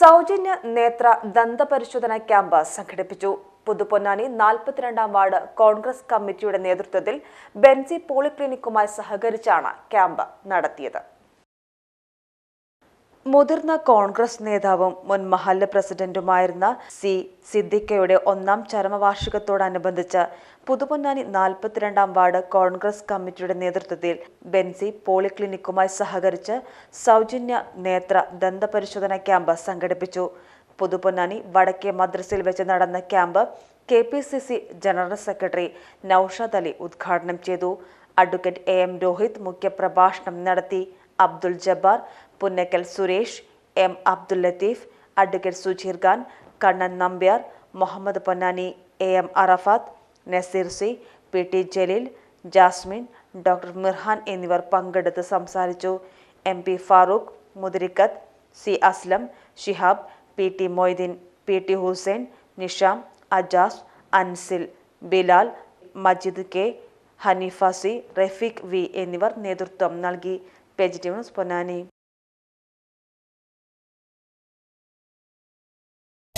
സൗജന്യ നേത്ര ദന്തപരിശോധന ക്യാമ്പ് സംഘടിപ്പിച്ചു. പുതുപൊന്നാനി നാൽപ്പത്തിരണ്ടാം വാർഡ് കോൺഗ്രസ് കമ്മിറ്റിയുടെ നേതൃത്വത്തിൽ ബെൻസി പോളിക്ലിനിക്കുമായി സഹകരിച്ചാണ് ക്യാമ്പ് നടത്തിയത്. മുതിർന്ന കോൺഗ്രസ് നേതാവും മുൻ മഹല്ല പ്രസിഡന്റുമായിരുന്ന സി സിദ്ദിഖയുടെ ഒന്നാം ചരമവാർഷികത്തോടനുബന്ധിച്ച് പുതുപൊന്നാനി നാൽപ്പത്തിരണ്ടാം വാർഡ് കോൺഗ്രസ് കമ്മിറ്റിയുടെ നേതൃത്വത്തിൽ ബെൻസി പോളിക്ലിനിക്കുമായി സഹകരിച്ച് സൗജന്യ നേത്ര ദന്തപരിശോധന ക്യാമ്പ് സംഘടിപ്പിച്ചു. പുതുപൊന്നാനി വടക്കേ മദ്രസയിൽ വെച്ച് നടന്ന camp K P C C general secretary Noushad Ali ഉദ്ഘാടനം ചെയ്തു. അഡ്വക്കേറ്റ് എ എം രോഹിത് മുഖ്യപ്രഭാഷണം നടത്തി. Abdul Jabbar Punnakkal Suresh M Abdul Latheef advocate Sujeer Khan Kannan Nambiar Muhammad Ponnani A M Arafath Naseer C P T Jaleel Jasmin doctor Mirhan എന്നിവർ പങ്കെടുത്ത് സംസാരിച്ചു. M P Farooq Mudarikkath C Aslam Shihab P T Moideen P T Hussain Nisham Ajas Ansil Bilal Majid K Haneefa C Rafeeq V എന്നിവർ നേതൃത്വം നൽകി. News Ponnani.